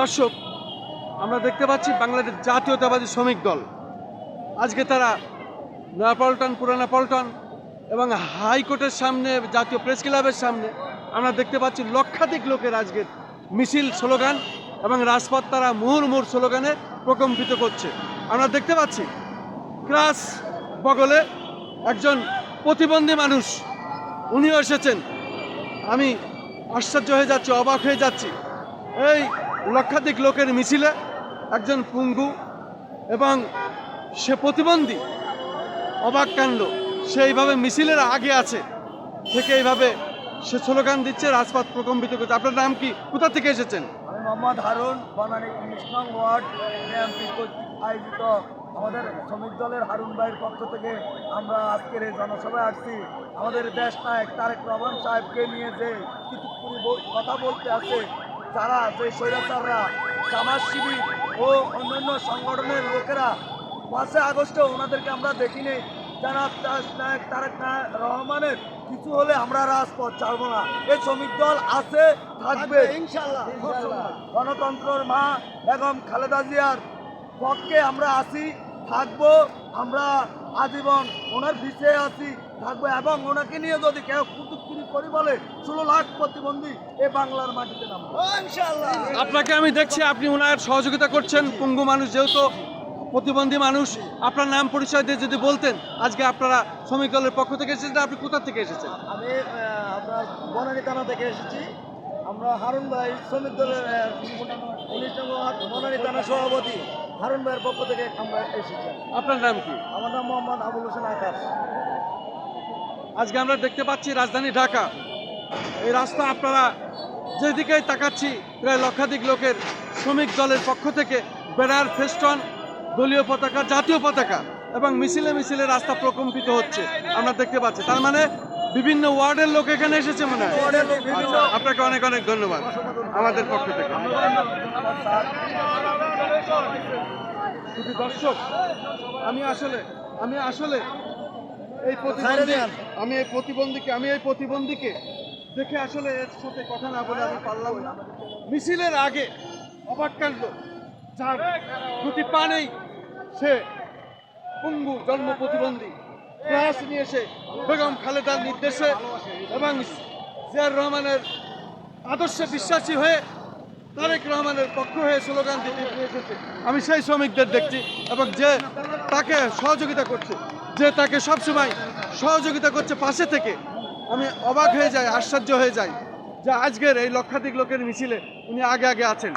দর্শক, আমরা দেখতে পাচ্ছি বাংলাদেশ জাতীয়তাবাদী শ্রমিক দল। আজকে তারা নয়াপল্টন পুরানা পল্টন এবং হাইকোর্টের সামনে, জাতীয় প্রেস ক্লাবের সামনে আমরা দেখতে পাচ্ছি লক্ষাধিক লোকের আজকের মিছিল স্লোগান এবং রাজপথ তারা মুহুর মুহুর স্লোগানে প্রকম্পিত করছে। আমরা দেখতে পাচ্ছি ক্রাস বগলে একজন প্রতিবন্ধী মানুষ, উনিও এসেছেন। আমি আশ্চর্য হয়ে যাচ্ছি, অবাক হয়ে যাচ্ছি। এই লক্ষাধিক লোকের মিছিলে একজন পুঙ্গু এবং সে প্রতিবন্ধী, অবাক কাণ্ড, সে এইভাবে মিছিলের আগে আছে, থেকে এইভাবে সে স্লোগান দিচ্ছে রাজপথ প্রকম্পিত করছে আপনার নাম কি? কোথা থেকে এসেছেন? মোহাম্মদ হারুন, বনানী উনিশ ওয়ার্ড আয়োজিত আমাদের শ্রমিক দলের হারুন ভাইয়ের পক্ষ থেকে আমরা আজকের এই জনসভায় আসছি। আমাদের দেশ নায়ক তারেক রহমান সাহেবকে নিয়ে যে কিছু কথা বলতে আছে যারা যে স্বৈরাচাররা জামাত শিবির ও অন্যান্য সংগঠনের লোকেরা পাঁচই আগস্টে ওনাদেরকে আমরা দেখিনি যারা নায়ক তারেক রহমানের কিছু হলে আমরা রাজপথ ছাড়বো না। এই শ্রমিক দল আছে থাকবে। ইনশাল্লাহ। গণতন্ত্রের মা বেগম খালেদা জিয়ার পক্ষে আমরা আছি। থাকব আমরা আজীবন ওনার পিছিয়ে আছি থাকব এবং ওনাকে নিয়ে যদি কেউ কুতুকুরি করি বলে ষোলো লাখ প্রতিবন্ধী এ বাংলার মাটিতে নামবো। ইনশাল্লাহ আপনাকে আমি দেখছি আপনি ওনার সহযোগিতা করছেন পঙ্গু মানুষ যেহেতু প্রতিবন্ধী মানুষ আপনার নাম পরিচয় দিয়ে যদি বলতেন আজকে আপনারা শ্রমিক দলের পক্ষ থেকে এসেছেন আপনি কোথা থেকে এসেছেন? আমি আপনার বনানী থানা থেকে এসেছি। আমরা হারুন ভাই শ্রমিক দলের উনিশ নম্বর ওয়ার্ড বনানী থানা সভাপতি হারুন ভাইয়ের পক্ষ থেকে আমরা এসেছি। আপনার নাম কি? আমার নাম মোহাম্মদ আবুল হোসেন আকাশ। আজকে আমরা দেখতে পাচ্ছি রাজধানী ঢাকা। এই রাস্তা আপনারা যেদিকেই তাকাচ্ছি প্রায় লক্ষাধিক লোকের শ্রমিক দলের পক্ষ থেকে ব্যানার ফেস্টন দলীয় পতাকা জাতীয় পতাকা এবং মিছিলে মিছিলে রাস্তা প্রকম্পিত হচ্ছে। আমরা দেখতে পাচ্ছি। তার মানে বিভিন্ন ওয়ার্ডের লোক এখানে এসেছে মনে হয়। ওয়ার্ডের লোক আচ্ছা, আপনাকে অনেক অনেক ধন্যবাদ। আমাদের পক্ষ থেকে। দর্শক আমি আসলে আমি আসলে এই প্রতিবন্ধী আমি এই প্রতিবন্ধীকে আমি এই প্রতিবন্ধীকে দেখে আসলে এর সাথে কথা না বলে আমি পারলাম না। মিছিলের আগে অবাক কাণ্ড যার দুটি পা নেই সে পঙ্গু জন্ম প্রতিবন্ধী। ক্লাস নিয়ে এসে বেগম খালেদার নির্দেশে এবং জিয়ার রহমানের আদর্শে বিশ্বাসী হয়ে তারেক রহমানের পক্ষ হয়ে স্লোগান দিতে আমি সেই শ্রমিকদের দেখছি এবং যে তাকে সহযোগিতা করছে, যে তাকে সবসময় সহযোগিতা করছে পাশে থেকে, আমি অবাক হয়ে যাই, আশ্চর্য হয়ে যাই যে আজকের এই লক্ষাধিক লোকের মিছিলে উনি আগে আগে আছেন।